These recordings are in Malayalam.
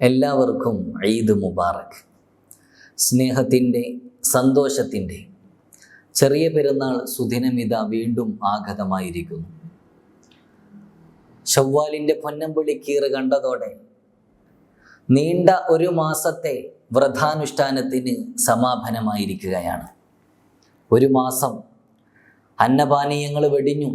എല്ലാവർക്കും ഈദ് മുബാറക്. സ്നേഹത്തിന്റെ സന്തോഷത്തിന്റെ ചെറിയ പെരുന്നാൾ സുദിനമിത വീണ്ടും ആഗതമായിരിക്കുന്നു. ഷവ്വാലിന്റെ പൊന്നമ്പിളി കീറ് കണ്ടതോടെ നീണ്ട ഒരു മാസത്തെ വ്രതാനുഷ്ഠാനത്തിന് സമാപനമായിരിക്കുകയാണ്. ഒരു മാസം അന്നപാനീയങ്ങൾ വെടിഞ്ഞു.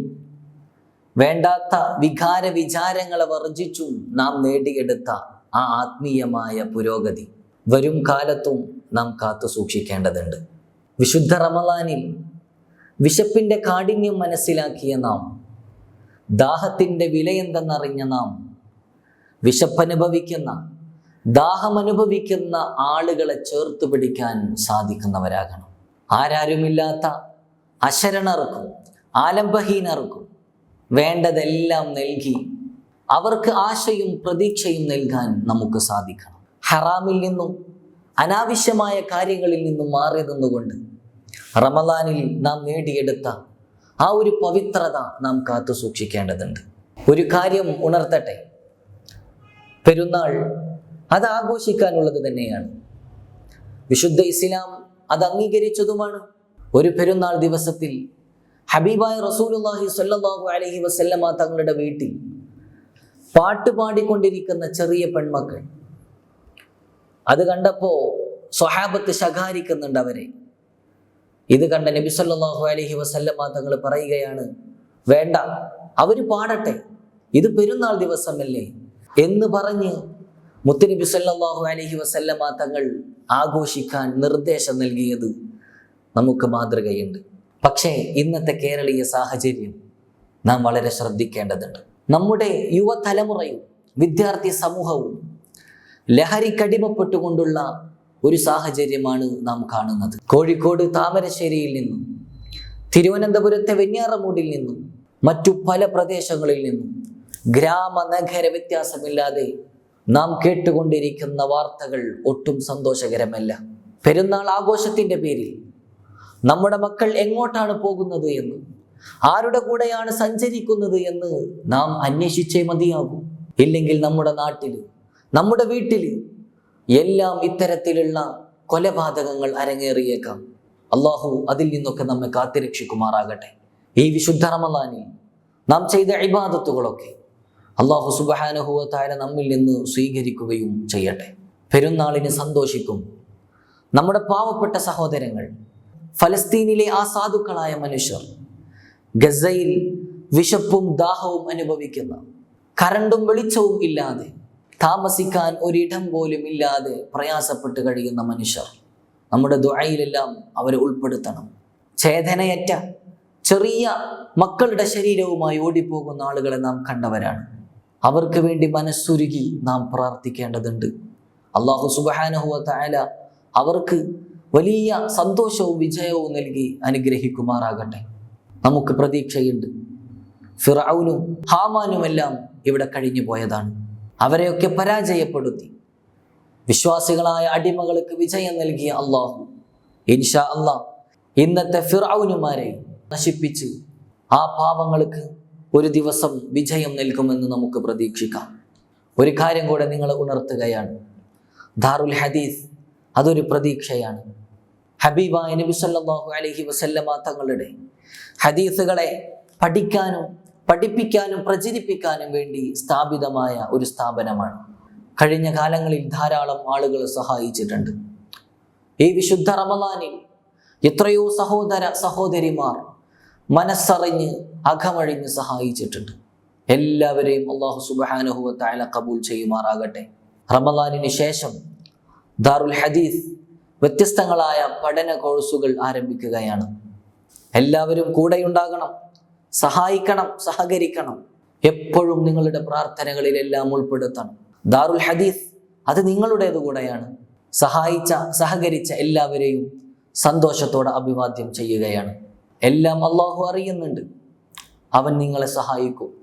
വേണ്ടാത്ത വികാര വിചാരങ്ങളെ വർജിച്ചും നാം നേടിയെടുത്ത ആ ആത്മീയമായ പുരോഗതി വരും കാലത്തും നാം കാത്തു സൂക്ഷിക്കേണ്ടതുണ്ട്. വിശുദ്ധ റമലാനിൽ വിശപ്പിന്റെ കാഠിന്യം മനസ്സിലാക്കിയ നാം ദാഹത്തിന്റെ വിലയെന്തെന്നറിഞ്ഞ നാം വിശപ്പനുഭവിക്കുന്ന ദാഹമനുഭവിക്കുന്ന ആളുകളെ ചേർത്ത് പിടിക്കാൻ സാധിക്കുന്നവരാകണം. ആരാരുമില്ലാത്ത അശരണർക്കും ആലംബഹീനർക്കും വേണ്ടതെല്ലാം നൽകി അവർക്ക് ആശയും പ്രതീക്ഷയും നൽകാൻ നമുക്ക് സാധിക്കണം. ഹറാമിൽ നിന്നും അനാവശ്യമായ കാര്യങ്ങളിൽ നിന്നും മാറി നിന്നുകൊണ്ട് റമദാനിൽ നാം നേടിയെടുത്ത ആ ഒരു പവിത്രത നാം കാത്തു സൂക്ഷിക്കേണ്ടതുണ്ട്. ഒരു കാര്യം ഉണർത്തട്ടെ. പെരുന്നാൾ അത് ആഘോഷിക്കാനുള്ളത് തന്നെയാണ്. വിശുദ്ധ ഇസ്ലാം അത് അംഗീകരിച്ചതുമാണ്. ഒരു പെരുന്നാൾ ദിവസത്തിൽ ഹബീബായ റസൂലുള്ളാഹി സ്വല്ലല്ലാഹു അലൈഹി വസല്ലമ തങ്ങളുടെ വീട്ടിൽ പാട്ട് പാടിക്കൊണ്ടിരിക്കുന്ന ചെറിയ പെൺമക്കൾ. അത് കണ്ടപ്പോൾ സ്വഹാബത്ത് ശകാരിക്കുന്നുണ്ട് അവരെ. ഇത് കണ്ട നബി സല്ലാഹു അലഹി വസല്ലമ തങ്ങൾ പറയുകയാണ് വേണ്ട അവർ പാടട്ടെ. ഇത് പെരുന്നാൾ ദിവസമല്ലേ? എന്ന് പറഞ്ഞ് മുത്തനബി സല്ലാഹു അലഹി വസല്ലമ തങ്ങൾ ആഘോഷിക്കാൻ നിർദ്ദേശം നൽകിയത് നമുക്ക് മാതൃകയുണ്ട്. പക്ഷേ ഇന്നത്തെ കേരളീയ സാഹചര്യം നാം വളരെ ശ്രദ്ധിക്കേണ്ടതുണ്ട്. നമ്മുടെ യുവതലമുറയും വിദ്യാർത്ഥി സമൂഹവും ലഹരിക്കടിമപ്പെട്ടുകൊണ്ടുള്ള ഒരു സാഹചര്യമാണ് നാം കാണുന്നത്. കോഴിക്കോട് താമരശ്ശേരിയിൽ നിന്നും തിരുവനന്തപുരത്തെ വെഞ്ഞാറമൂടിൽ നിന്നും മറ്റു പല പ്രദേശങ്ങളിൽ നിന്നും ഗ്രാമ നഗര വ്യത്യാസമില്ലാതെ നാം കേട്ടുകൊണ്ടിരിക്കുന്ന വാർത്തകൾ ഒട്ടും സന്തോഷകരമല്ല. പെരുന്നാൾ ആഘോഷത്തിന്റെ പേരിൽ നമ്മുടെ മക്കൾ എങ്ങോട്ടാണ് പോകുന്നത് എന്ന് ആരുടെ കൂടെയാണ് സഞ്ചരിക്കുന്നത് എന്ന് നാം അന്വേഷിച്ചേ മതിയാകും. ഇല്ലെങ്കിൽ നമ്മുടെ നാട്ടിൽ നമ്മുടെ വീട്ടിൽ എല്ലാം ഇത്തരത്തിലുള്ള കൊലപാതകങ്ങൾ അരങ്ങേറിയേക്കാം. അള്ളാഹു അതിൽ നിന്നൊക്കെ നമ്മെ കാത്തിരക്ഷിക്കുമാറാകട്ടെ. ഈ വിശുദ്ധ റമദാനിൽ നാം ചെയ്ത ഇബാദത്തുകളൊക്കെ അള്ളാഹു സുബഹാനുഹുവത്തായ നമ്മിൽ നിന്ന് സ്വീകരിക്കുകയും ചെയ്യട്ടെ. പെരുന്നാളിന് സന്തോഷിക്കും. നമ്മുടെ പാവപ്പെട്ട സഹോദരങ്ങൾ ഫലസ്തീനിലെ ആ സാധുക്കളായ മനുഷ്യർ ഗസയിൽ വിശപ്പും ദാഹവും അനുഭവിക്കുന്ന കരണ്ടും വെളിച്ചവും ഇല്ലാതെ താമസിക്കാൻ ഒരിടം പോലും ഇല്ലാതെ പ്രയാസപ്പെട്ട് കഴിയുന്ന മനുഷ്യർ നമ്മുടെ ദുഴയിലെല്ലാം അവരെ ഉൾപ്പെടുത്തണം. ചേതനയറ്റ ചെറിയ മക്കളുടെ ശരീരവുമായി ഓടിപ്പോകുന്ന ആളുകളെ നാം കണ്ടവരാണ്. അവർക്ക് വേണ്ടി മനസ്സുരുകി നാം പ്രാർത്ഥിക്കേണ്ടതുണ്ട്. അള്ളാഹു സുബാനഹുവ അവർക്ക് വലിയ സന്തോഷവും വിജയവും നൽകി അനുഗ്രഹിക്കുമാറാകട്ടെ. നമുക്ക് പ്രതീക്ഷയുണ്ട്. ഫിറൌനും ഹാമാനുമെല്ലാം ഇവിടെ കഴിഞ്ഞു പോയതാണ്. അവരെയൊക്കെ പരാജയപ്പെടുത്തി. വിശ്വാസികളായ അടിമകൾക്ക് വിജയം നൽകിയ അള്ളാഹു ഇൻഷാ അള്ളാഹ് ഇന്നത്തെ ഫിറൌനുമാരെ നശിപ്പിച്ച് ആ പാവങ്ങൾക്ക് ഒരു ദിവസം വിജയം നൽകുമെന്ന് നമുക്ക് പ്രതീക്ഷിക്കാം. ഒരു കാര്യം കൂടെ നിങ്ങൾ ഉണർത്തുകയാണ്. ദാറുൽ ഹദീസ് അതൊരു പ്രതീക്ഷയാണ്. ഹബീബായ നബി സല്ലല്ലാഹു അലൈഹി വസല്ലമ തങ്ങളുടെ ഹദീസുകളെ പഠിക്കാനും പഠിപ്പിക്കാനും പ്രചരിപ്പിക്കാനും വേണ്ടി സ്ഥാപിതമായ ഒരു സ്ഥാപനമാണ്. കഴിഞ്ഞ കാലങ്ങളിൽ ധാരാളം ആളുകൾ സഹായിച്ചിട്ടുണ്ട്. ഈ വിശുദ്ധ റമദാനിൽ എത്രയോ സഹോദര സഹോദരിമാർ മനസ്സറിഞ്ഞ് അകമഴിഞ്ഞ് സഹായിച്ചിട്ടുണ്ട്. എല്ലാവരെയും അള്ളാഹു സുബാനുഹുവ താല കബൂൽ ചെയ്യുമാറാകട്ടെ. റമദാനിന് ശേഷം ദാറുൽ ഹദീസ് വ്യത്യസ്തങ്ങളായ പഠന കോഴ്സുകൾ ആരംഭിക്കുകയാണ്. എല്ലാവരും കൂടെയുണ്ടാകണം സഹായിക്കണം സഹകരിക്കണം. എപ്പോഴും നിങ്ങളുടെ പ്രാർത്ഥനകളിലെല്ലാം ഉൾപ്പെടുത്തണം. ദാറുൽ ഹദീസ് അത് നിങ്ങളുടേത് കൂടെയാണ്. സഹായിച്ച സഹകരിച്ച എല്ലാവരെയും സന്തോഷത്തോടെ അഭിവാദ്യം ചെയ്യുകയാണ്. എല്ലാം അള്ളാഹു അറിയുന്നുണ്ട്. അവൻ നിങ്ങളെ സഹായിക്കും.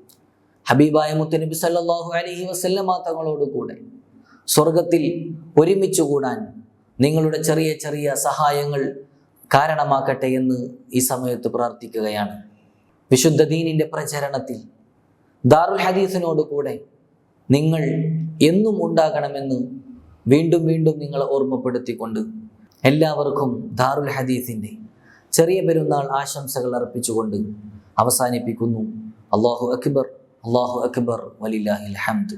ഹബീബായ മുത്തനബി സല്ലാഹു അലഹി വസല്ലമ തങ്ങളോട് കൂടെ സ്വർഗത്തിൽ ഒരുമിച്ച് കൂടാൻ നിങ്ങളുടെ ചെറിയ ചെറിയ സഹായങ്ങൾ കാരണമാക്കട്ടെ എന്ന് ഈ സമയത്ത് പ്രാർത്ഥിക്കുകയാണ്. വിശുദ്ധ ദീനിന്റെ പ്രചരണത്തിൽ ദാറുൽ ഹദീസിനോട് കൂടെ നിങ്ങൾ എന്നും ഉണ്ടാകണമെന്ന് വീണ്ടും വീണ്ടും നിങ്ങളെ ഓർമ്മപ്പെടുത്തിക്കൊണ്ട് എല്ലാവർക്കും ദാറുൽ ഹദീസിന്റെ ചെറിയ പെരുന്നാൾ ആശംസകൾ അർപ്പിച്ചുകൊണ്ട് അവസാനിപ്പിക്കുന്നു. അള്ളാഹു അക്ബർ അള്ളാഹു അക്ബർ വലില്ലാഹിൽ ഹംദ്.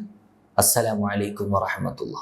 അസ്സലാമു അലൈക്കും വറഹമത്തുള്ള